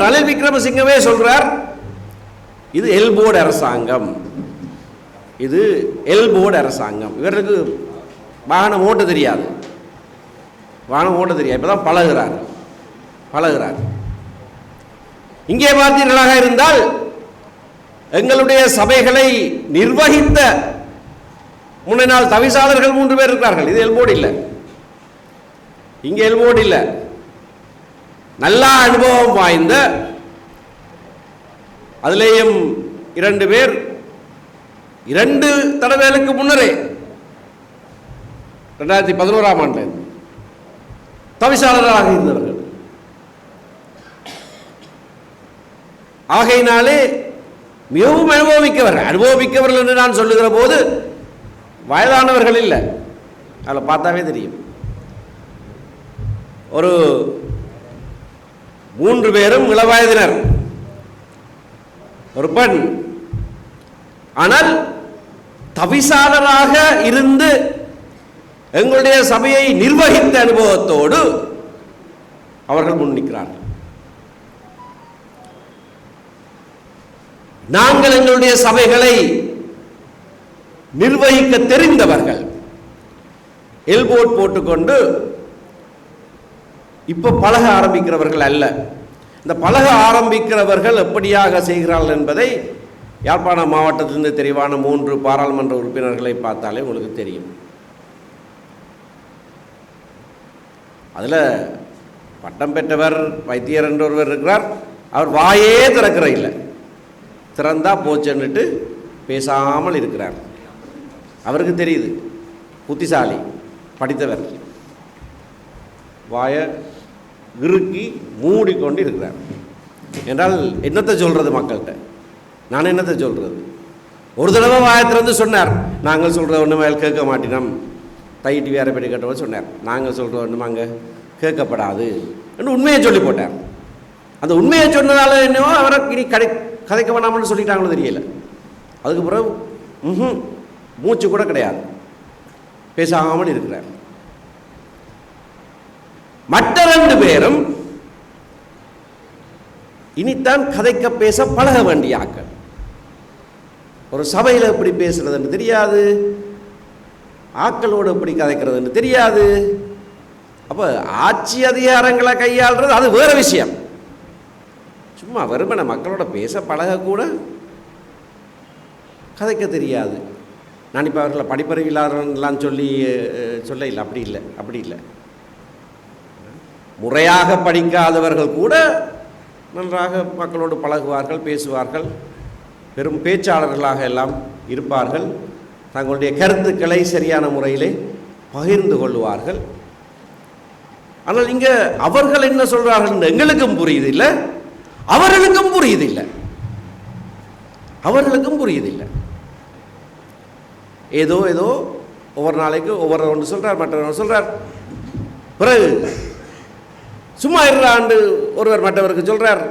ரணில் விக்ரமசிங்கவே சொல்கிறார் இது எல்போர்டு அரசாங்கம். இது எல்போர்டு அரசாங்கம். இவர்களுக்கு வாகனம் ஓட்ட தெரியாது. வாகனம் ஓட்ட தெரியாது. இப்பதான் பழகிறார். பழகுறார். இங்கே பார்த்தீர்களாக இருந்தால் எங்களுடைய சபைகளை நிர்வகித்த முன்ன தவிசாளர்கள் மூன்று பேர் இருக்கிறார்கள். இது எல்போர்டு இல்லை. இங்கே எல்போர்டு இல்லை. நல்லா அனுபவம் வாய்ந்த அதுலேயும் இரண்டு பேர் இரண்டு தடவைகளுக்கு முன்னரே ரெண்டாயிரத்தி பதினோராம் ஆண்டு தவிசாளர்களாக இருந்தவர்கள். ஆகையினாலே மிகவும் அனுபவிக்கவர்கள் அனுபவமிக்கவர்கள் என்று நான் சொல்லுகிற போது வயதானவர்கள் இல்லை. அதில் பார்த்தாவே தெரியும். ஒரு மூன்று பேரும் இளவயதினர். ஒரு பெண். ஆனால் தவிசாளராக இருந்து எங்களுடைய சபையை நிர்வகித்த அனுபவத்தோடு அவர்கள் முன்னிக்கிறார்கள் நாங்கள் எங்களுடைய சபைகளை நிர்வகிக்க தெரிந்தவர்கள். எல்போர்ட் போட்டுக்கொண்டு இப்போ பழக ஆரம்பிக்கிறவர்கள் அல்ல. இந்த பழக ஆரம்பிக்கிறவர்கள் எப்படியாக செய்கிறார்கள் என்பதை யாழ்ப்பாண மாவட்டத்திலிருந்து தெரிவான மூன்று பாராளுமன்ற உறுப்பினர்களை பார்த்தாலே உங்களுக்கு தெரியும். அதில் பட்டம் பெற்றவர் வைத்தியர் என்று ஒருவர் இருக்கிறார். அவர் வாயே திறக்கிற இல்லை. திறந்தா போச்சுன்னுட்டு பேசாமல் இருக்கிறார். அவருக்கு தெரியுது. புத்திசாலி படித்தவர். வாயை இறுக்கி மூடிக்கொண்டு இருக்கிறார் என்றால் என்னத்தை சொல்றது மக்கள்கிட்ட? நான் என்னத்தை சொல்றது? ஒரு தடவை வாயை சொன்னார். நாங்கள் சொல்கிற ஒன்றும் மேல் கேட்க மாட்டினோம். தைட்டு வேற படி கட்டவர் சொன்னார். நாங்கள் சொல்கிற ஒன்றும் அங்கே கேட்கப்படாது என்று உண்மையை சொல்லி போட்டார். அந்த உண்மையை சொன்னதால என்னவோ அவரை இனி கடை கதைக்க வேணாம்னு சொல்லிட்டாங்களோ தெரியல. அதுக்கு பிறகு ம் மூச்சு கூட கிடையாது. பேசாமல் இருக்கிறார். மற்ற பேரும் இனித்தான் கதைக்க பேச பழக வேண்டிய ஆக்கள் ஒரு சபையில் எப்படி பேசுறதுன்னு தெரியாது. ஆக்களோடு எப்படி கதைக்கிறதுன்னு தெரியாது. அப்போ ஆட்சி அதிகாரங்களை கையாளுறது அது வேற விஷயம். சும்மா வெறுமனை மக்களோட பேச பழகக்கூட கதைக்க தெரியாது. நான் இப்போ அவர்களை படிப்பறிவு இல்லாதவன்லாம் சொல்லி சொல்ல இல்லை. அப்படி இல்லை. அப்படி இல்லை. முறையாக படிக்காதவர்கள் கூட நன்றாக மக்களோடு பழகுவார்கள் பேசுவார்கள். பெரும் பேச்சாளர்களாக எல்லாம் இருப்பார்கள். தங்களுடைய கருத்துக்களை சரியான முறையிலே பகிர்ந்து கொள்வார்கள். ஆனால் இங்கே அவர்கள் என்ன சொல்கிறார்கள் எங்களுக்கும் புரியுது இல்லை அவர்களுக்கும் புரியுது இல்லை அவர்களுக்கும் புரியுது இல்லை ஏதோ ஏதோ ஒவ்வொரு நாளைக்கு ஒவ்வொரு ஒன்று சொல்கிறார் மற்றவர் சொல்கிறார் பிறகு சும்மா இருந்த ஆண்டு ஒருவர் மற்றவருக்கு சொல்றார்.